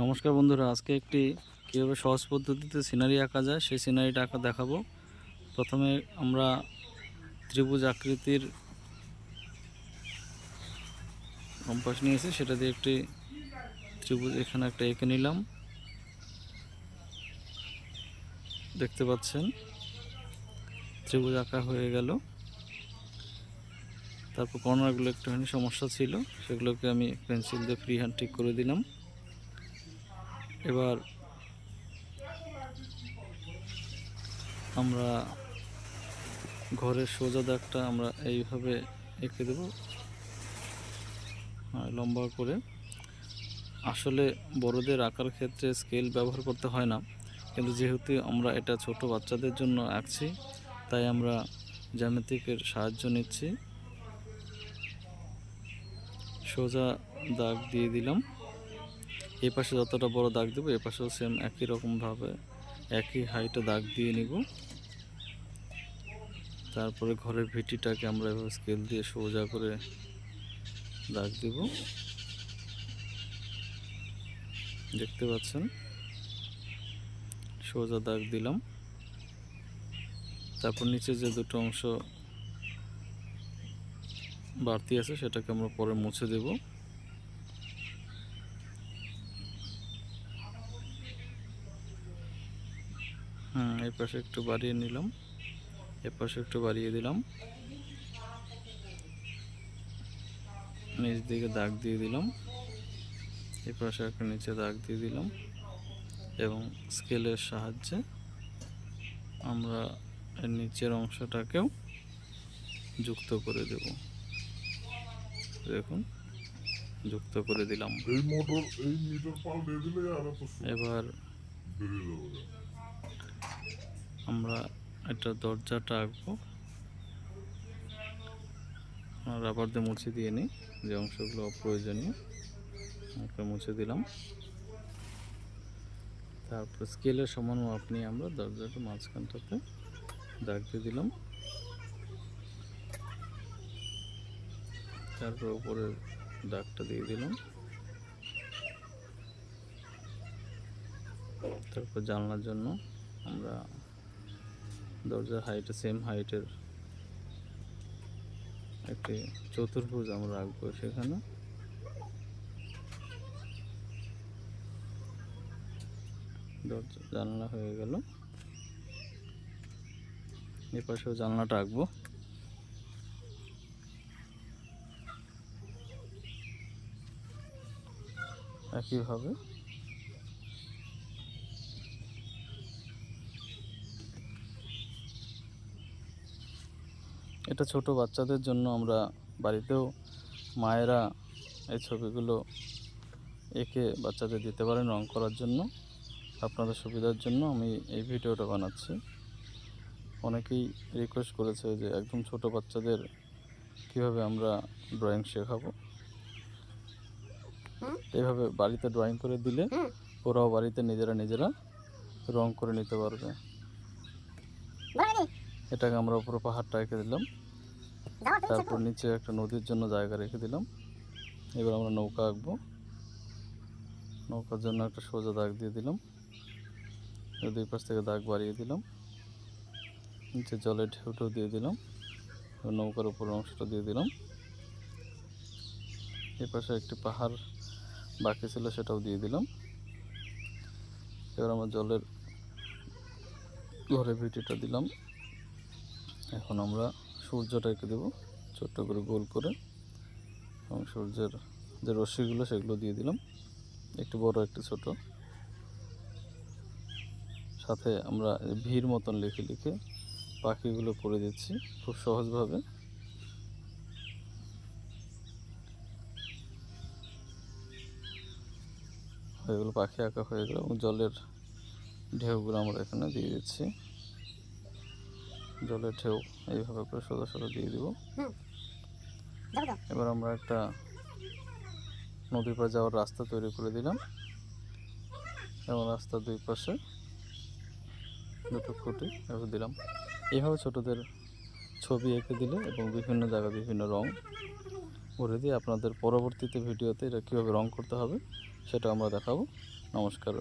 নমস্কার বন্ধুরা, আজকে একটি কীভাবে সহজ পদ্ধতিতে সিনারি আঁকা যায় সেই সিনারিটা আঁকা দেখাবো। প্রথমে আমরা ত্রিভুজ আকৃতির কম্পাস নিয়েছি, সেটা দিয়ে একটি ত্রিভুজ এখানে একটা এঁকে নিলাম। দেখতে পাচ্ছেন, ত্রিভুজ আঁকা হয়ে গেল। তারপর কর্নারগুলো একটুখানি সমস্যা ছিল, সেগুলোকে আমি পেন্সিল দিয়ে ফ্রি হ্যান্ড ঠিক করে দিলাম। এবার আমরা ঘরের সোজা দাগটা আমরা এইভাবে এঁকে দেব লম্বা করে। আসলে বড়দের আঁকার ক্ষেত্রে স্কেল ব্যবহার করতে হয় না, কিন্তু যেহেতু আমরা এটা ছোট বাচ্চাদের জন্য আঁকছি, তাই আমরা জ্যামিতিকের সাহায্য নিচ্ছি। সোজা দাগ দিয়ে দিলাম। এই পাশে যতটা বড় দাগ দেবো এ পাশেও সেম একই রকমভাবে একই হাইটে দাগ দিয়ে নিব। তারপরে ঘরের ভিটিটাকে আমরা এভাবে স্কেল দিয়ে সোজা করে দাগ দিব। দেখতে পাচ্ছেন? সোজা দাগ দিলাম। তারপর নিচে যে দুটো অংশ বাড়তি আছে, সেটাকে আমরা পরে মুছে দেবো। হুম এই পাশে একটু বাড়িয়ে নিলাম। এ পাশে একটু বাড়িয়ে দিলাম। নিচ দিকে দাগ দিয়ে দিলাম। এই পাশে একটা নিচে দাগ দিয়ে দিলাম এবং স্কেলের সাহায্যে আমরা এর নিচের অংশটাকেও যুক্ত করে দেব। দেখুন যুক্ত করে দিলাম। এবার আমরা একটা দরজাটা আঁকবো। রাবার দিয়ে মুছে দিয়ে নিই, যে অংশগুলো অপ্রয়োজনীয়। একটা মুছে দিলাম। তারপর স্কেলের সমান মাপ নিয়ে আমরা দরজাটা মাঝখানটাতে দাগ দিয়ে দিলাম। তারপর উপরে দাগটা দিয়ে দিলাম। তারপর জানলার জন্য আমরা দরজার হাইটে সেম হাইটের একটি চতুর্ভুজ আমরা রাখব সেখানে। দরজা, জানলা হয়ে গেল। এ পাশেও জানলাটা আঁকবো একইভাবে এটা ছোট বাচ্চাদের জন্য আমরা বাড়িতেও মায়েরা এই ছবিগুলো এঁকে বাচ্চাদের দিতে পারেন রং করার জন্য। আপনাদের সুবিধার জন্য আমি এই ভিডিওটা বানাচ্ছি। অনেকেই রিকোয়েস্ট করেছে যে একদম ছোট বাচ্চাদের কীভাবে আমরা ড্রয়িং শেখাবো। এইভাবে বাড়িতে ড্রয়িং করে দিলে ওরাও বাড়িতে নিজেরা নিজেরা রং করে নিতে পারবে। এটাকে আমরা উপরে পাহাড়টা এঁকে দিলাম। তারপর নিচে একটা নদীর জন্য জায়গা রেখে দিলাম। এবার আমরা নৌকা আঁকবো। নৌকার জন্য একটা সোজা দাগ দিয়ে দিলাম। দুই পাশ থেকে দাগ বাড়িয়ে দিলাম। নিচে জলের ঢেউটাও দিয়ে দিলাম। নৌকার উপর অংশটা দিয়ে দিলাম। এই পাশে একটি পাহাড় বাকি ছিল সেটাও দিয়ে দিলাম। এবার আমার জলের ঘরে ভিটিটা দিলাম। এখন আমরা সূর্যটা এঁকে দেবো, ছোট্ট করে গোল করে। এবং সূর্যের যে রশ্মিগুলো, সেগুলো দিয়ে দিলাম। একটু বড়, একটু ছোট। সাথে আমরা ভিড় মতন লিখে লিখে পাখিগুলো করে দিচ্ছি খুব সহজভাবে। হয়ে গেলো পাখি আঁকা হয়ে গেলো এবং জলের ঢেউগুলো আমরা এখানে দিয়ে দিচ্ছি। জলের ঢেউ এইভাবে করে সোজা সোজা দিয়ে দিব। এবার আমরা একটা নদীর পাড়ে যাওয়ার রাস্তা তৈরি করে দিলাম। এবং রাস্তার দুই পাশে দুটো খুঁটি এভাবে দিলাম। এইভাবে ছোটদের ছবি এঁকে দিলে এবং বিভিন্ন জায়গায় বিভিন্ন রং করে দিয়ে আপনাদের পরবর্তীতে ভিডিওতে এটা কীভাবে রং করতে হবে সেটা আমরা দেখাবো। নমস্কার।